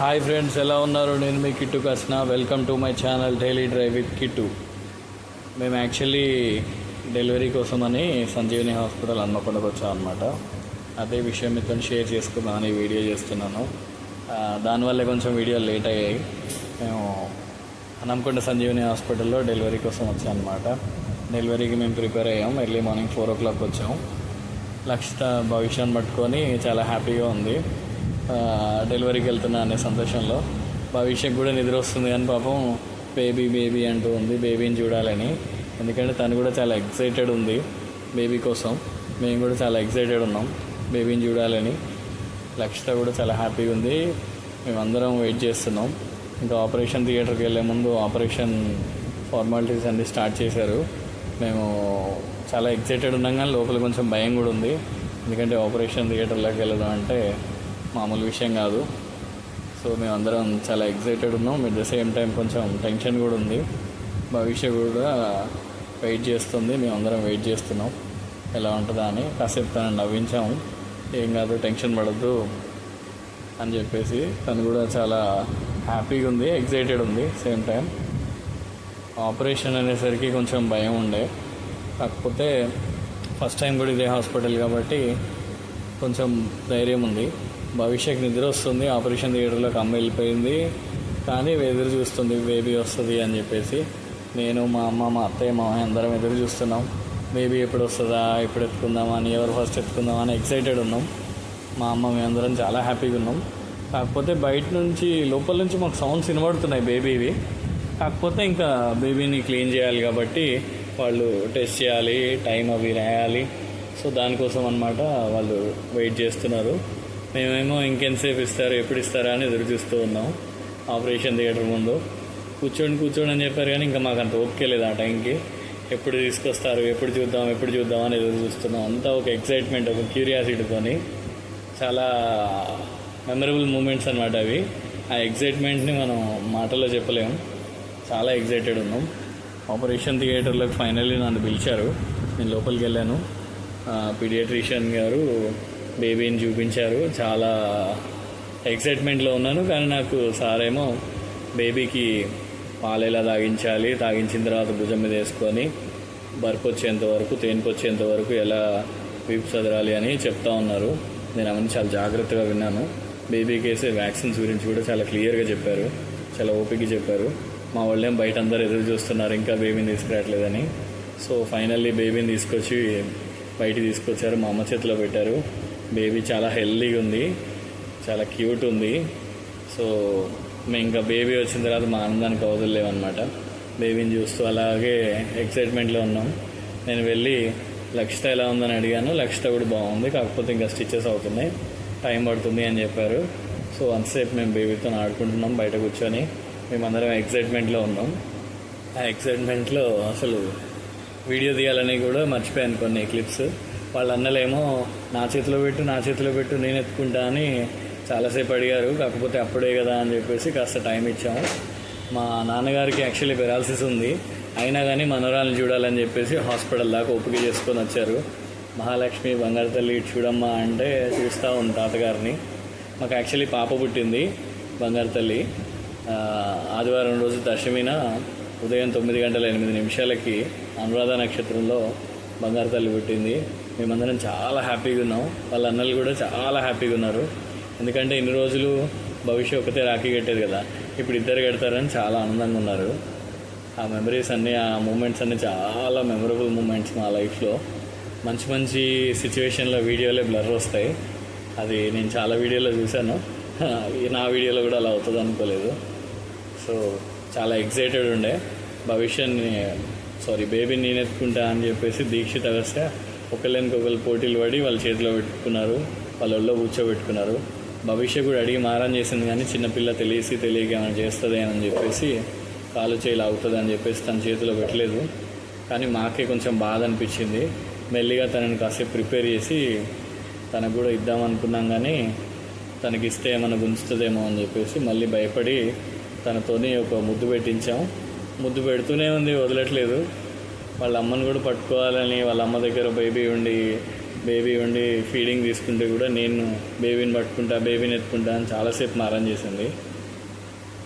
Hi friends ఎలా ఉన్నారు? నేను మీ Kittu Krishna. Welcome to my channel daily drive with Kittu మేము యాక్చువల్లీ డెలివరీ కోసమని సంజీవని హాస్పిటల్ హన్మకొండకు వచ్చాం అనమాట అదే విషయం మీతో షేర్ చేసుకుందామని వీడియో చేస్తున్నాను. దానివల్ల కొంచెం వీడియోలు లేట్ అయ్యాయి. మేము హనంకొండ సంజీవని హాస్పిటల్లో డెలివరీ కోసం వచ్చాం అనమాట డెలివరీకి మేము ప్రిపేర్ అయ్యాం. Early morning four o'clock వచ్చాం. లక్షిత భవిష్యాన్ని పట్టుకొని చాలా హ్యాపీగా ఉంది. డెలివరీకి వెళ్తున్నా అనే సంతోషంలో భవిష్యత్ కూడా నిద్ర వస్తుంది కానీ పాపం బేబీ బేబీ అంటూ ఉంది. బేబీని చూడాలని. ఎందుకంటే తను కూడా చాలా ఎక్సైటెడ్ ఉంది బేబీ కోసం. మేము కూడా చాలా ఎక్సైటెడ్ ఉన్నాం బేబీని చూడాలని. లక్షిత కూడా చాలా హ్యాపీగా ఉంది. మేమందరం వెయిట్ చేస్తున్నాం. ఇంకా ఆపరేషన్ థియేటర్కి వెళ్ళే ముందు ఆపరేషన్ ఫార్మాలిటీస్ అన్నీ స్టార్ట్ చేశారు. మేము చాలా ఎక్సైటెడ్ ఉన్నాం కానీ లోపల కొంచెం భయం కూడా ఉంది. ఎందుకంటే ఆపరేషన్ థియేటర్లోకి వెళ్ళడం అంటే మామూలు విషయం కాదు. సో మేమందరం చాలా ఎక్సైటెడ్ ఉన్నాం. ఎట్ ద సేమ్ టైం కొంచెం టెన్షన్ కూడా ఉంది. భవిష్య కూడా వెయిట్ చేస్తుంది. మేమందరం వెయిట్ చేస్తున్నాం. ఎలా ఉంటుందా అని. కాసేపు తను నవ్వించాము. ఏం కాదు టెన్షన్ పడద్దు అని చెప్పేసి తను కూడా చాలా హ్యాపీగా ఉంది ఎగ్జైటెడ్ ఉంది. సేమ్ టైం ఆపరేషన్ అనేసరికి కొంచెం భయం ఉండే. కాకపోతే ఫస్ట్ టైం కూడా ఇదే హాస్పిటల్ కాబట్టి కొంచెం ధైర్యం ఉంది. భవిష్యత్ నిద్ర వస్తుంది ఆపరేషన్ థియేటర్లోకి అమ్మ వెళ్ళిపోయింది. కానీ ఎదురు చూస్తుంది బేబీ వస్తుంది అని చెప్పేసి. నేను మా అమ్మ మా అత్తయ్య మా అందరం ఎదురు చూస్తున్నాం. బేబీ ఎప్పుడు వస్తుందా ఎప్పుడు ఎత్తుకుందామా అని ఎవరు ఫస్ట్ ఎత్తుకుందామా అని ఎక్సైటెడ్ ఉన్నాం. మా అమ్మ మేమందరం చాలా హ్యాపీగా ఉన్నాం. కాకపోతే బయట నుంచి లోపల నుంచి మాకు సౌండ్స్ వినబడుతున్నాయి బేబీవి. కాకపోతే ఇంకా బేబీని క్లీన్ చేయాలి కాబట్టి వాళ్ళు టెస్ట్ చేయాలి టైం అవి రాయాలి. సో దానికోసం అనమాట వాళ్ళు వెయిట్ చేస్తున్నారు. మేమేమో ఇంకెంతసేపు ఇస్తారు ఎప్పుడు ఇస్తారా అని ఎదురు చూస్తూ ఉన్నాం. ఆపరేషన్ థియేటర్ ముందు. కూర్చోండి కూర్చోండి అని చెప్పారు కానీ ఇంకా మాకు అంత ఓకే లేదు ఆ టైంకి. ఎప్పుడు తీసుకొస్తారు ఎప్పుడు చూద్దాం ఎప్పుడు చూద్దాం అని ఎదురు చూస్తున్నాం. అంతా ఒక ఎక్సైట్మెంట్ ఒక క్యూరియాసిటీతోని చాలా మెమరబుల్ మూమెంట్స్ అనమాట అవి. ఆ ఎగ్జైట్మెంట్ని మనం మాటల్లో చెప్పలేము చాలా ఎగ్జైటెడ్ ఉన్నాం. ఆపరేషన్ థియేటర్లోకి ఫైనల్లీ నన్ను పిలిచారు. నేను లోపలికి వెళ్ళాను. పీడియాట్రిషియన్ గారు బేబీని చూపించారు. చాలా ఎక్సైట్మెంట్లో ఉన్నాను. కానీ నాకు సారేమో బేబీకి పాలు ఎలా తాగించాలి. తాగించిన తర్వాత భుజం మీద వేసుకొని బర్ఫ్ వచ్చేంత వరకు తేనిపు వచ్చేంత వరకు ఎలా వీపు చదరాలి అని చెప్తా ఉన్నారు. నేను అవన్నీ చాలా జాగ్రత్తగా విన్నాను. బేబీకి వేసే వ్యాక్సిన్స్ గురించి కూడా చాలా క్లియర్గా చెప్పారు. చాలా ఓపిక చెప్పారు. మా వాళ్ళేం బయట అందరు ఎదురు చూస్తున్నారు. ఇంకా బేబీని తీసుకురావట్లేదని. సో ఫైనల్లీ బేబీని తీసుకొచ్చి బయట తీసుకొచ్చారు. మా అమ్మ చేతిలో పెట్టారు. బేబీ చాలా హెల్దీగా ఉంది చాలా క్యూట్ ఉంది. సో మేము ఇంకా బేబీ వచ్చిన తర్వాత మా ఆనందానికి అవదలేమన్నమాట బేబీని చూస్తూ అలాగే ఎక్సైట్మెంట్లో ఉన్నాం. నేను వెళ్ళి లక్షిత ఎలా ఉందని అడిగాను. లక్షిత కూడా బాగుంది కాకపోతే ఇంకా స్టిచ్చెస్ అవుతున్నాయి టైం పడుతుంది అని చెప్పారు. సో అంతసేపు మేము బేబీతో ఆడుకుంటున్నాం బయట కూర్చొని. మేమందరం ఎక్సైట్మెంట్లో ఉన్నాం. ఆ ఎక్సైట్మెంట్లో అసలు వీడియో తీయాలని కూడా మర్చిపోయాను కొన్ని క్లిప్స్. వాళ్ళ అన్నలేమో నా చేతిలో పెట్టు నా చేతిలో పెట్టు నేను ఎత్తుకుంటా అని చాలాసేపు అడిగారు. కాకపోతే అప్పుడే కదా అని చెప్పేసి కాస్త టైం ఇచ్చాము. మా నాన్నగారికి యాక్చువల్లీ పెరాలసిస్ ఉంది. అయినా కానీ మనోరాలను చూడాలని చెప్పేసి హాస్పిటల్ దాకా ఓపిక చేసుకొని వచ్చారు. మహాలక్ష్మి బంగారు తల్లి చూడమ్మా అంటే చూస్తూ ఉంది తాతగారిని. మాకు యాక్చువల్లీ పాప పుట్టింది బంగారు తల్లి. ఆదివారం రోజు దశమిన ఉదయం తొమ్మిది గంటల ఎనిమిది నిమిషాలకి అనురాధ నక్షత్రంలో బంగారు తల్లి పుట్టింది. మేమందరం చాలా హ్యాపీగా ఉన్నాం. వాళ్ళ అన్నలు కూడా చాలా హ్యాపీగా ఉన్నారు. ఎందుకంటే ఇన్ని రోజులు భవిష్యత్ ఒకతే రాఖీ కట్టేది కదా. ఇప్పుడు ఇద్దరు కడతారని చాలా ఆనందంగా ఉన్నారు. ఆ మెమరీస్ అన్నీ ఆ మూమెంట్స్ అన్నీ చాలా మెమరబుల్ మూమెంట్స్ మా లైఫ్లో మంచి మంచి సిచ్యువేషన్లో వీడియోలే బ్లర్ వస్తాయి. అది నేను చాలా వీడియోలో చూశాను. నా వీడియోలో కూడా అలా అవుతుంది అనుకోలేదు. సో చాలా ఎగ్జైటెడ్ ఉండే. భవిష్యత్ని సారీ బేబీని నేను ఎత్తుకుంటా అని చెప్పేసి దీక్షిత వస్తే ఒకళ్ళనికి ఒకళ్ళు పోటీలు పడి వాళ్ళ చేతిలో పెట్టుకున్నారు వాళ్ళ ఒళ్ళో కూర్చోబెట్టుకున్నారు. భవిష్య కూడా అడిగి మారం చేసింది కానీ చిన్నపిల్ల తెలిసి తెలియక ఏమైనా చేస్తుంది అని చెప్పేసి కాలు చేయి అవుతుంది అని చెప్పేసి తన చేతిలో పెట్టలేదు. కానీ మాకే కొంచెం బాధ అనిపించింది. మెల్లిగా తనని కాసేపు ప్రిపేర్ చేసి తనకు కూడా ఇద్దాం అనుకున్నాం కానీ తనకి ఇస్తే ఏమైనా గుంజుతుందేమో అని చెప్పేసి మళ్ళీ భయపడి తనతోని ఒక ముద్దు పెట్టించాం. ముద్దు పెడుతూనే ఉంది వదలట్లేదు. వాళ్ళ అమ్మని కూడా పట్టుకోవాలని వాళ్ళ అమ్మ దగ్గర బేబీ ఉండి బేబీ ఉండి ఫీడింగ్ తీసుకుంటే కూడా నేను బేబీని పట్టుకుంటా బేబీని ఎత్తుకుంటా అని చాలాసేపు మారం చేసింది.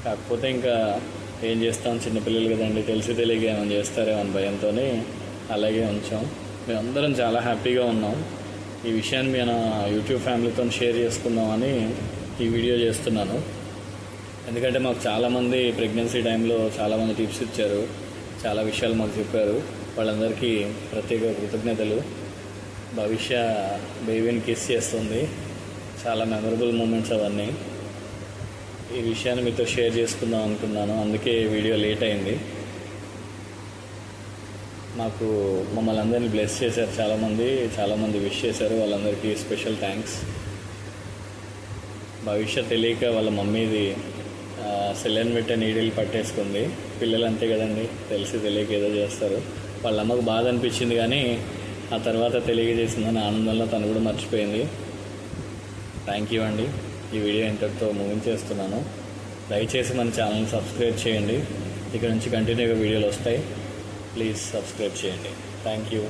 కాకపోతే ఇంకా ఏం చేస్తాం? చిన్నపిల్లలు కదండి తెలిసి తెలియక ఏమైనా చేస్తారేమో అని భయంతోనే అలాగే ఉంచాం. మేమందరం చాలా హ్యాపీగా ఉన్నాం. ఈ విషయాన్ని మన యూట్యూబ్ ఫ్యామిలీతో షేర్ చేసుకుందామని ఈ వీడియో చేస్తున్నాను. ఎందుకంటే మాకు చాలామంది ప్రెగ్నెన్సీ టైంలో చాలామంది టిప్స్ ఇచ్చారు. చాలా విషయాలు మాకు చెప్పారు. వాళ్ళందరికీ ప్రత్యేక కృతజ్ఞతలు. భవిష్య బేబీని కిస్ చేస్తుంది. చాలా మెమరబుల్ మూమెంట్స్ అవన్నీ. ఈ విషయాన్ని మీతో షేర్ చేసుకుందాం అనుకున్నాను. అందుకే వీడియో లేట్ అయింది. మాకు మమ్మల్ని అందరినీ బ్లెస్ చేశారు చాలామంది. చాలామంది విష్ చేశారు. వాళ్ళందరికీ స్పెషల్ థ్యాంక్స్. భవిష్యత్ తెలియక వాళ్ళ మమ్మీది సెలెన్ పెట్టే నీడిల్ పట్టేసుకుంది. పిల్లలు అంతే కదండి. తెలిసి తెలియక ఏదో చేస్తారు. వాళ్ళ అమ్మకు బాధ అనిపించింది కానీ ఆ తర్వాత తెలియజేసిందని ఆనందంలో తను కూడా మర్చిపోయింది. థ్యాంక్ యూ అండి. ఈ వీడియో ఇంతటితో ముగించేస్తున్నాను దయచేసి మన ఛానల్ని సబ్స్క్రైబ్ చేయండి. ఇక్కడ నుంచి కంటిన్యూగా వీడియోలు వస్తాయి. ప్లీజ్ సబ్స్క్రైబ్ చేయండి. Thank you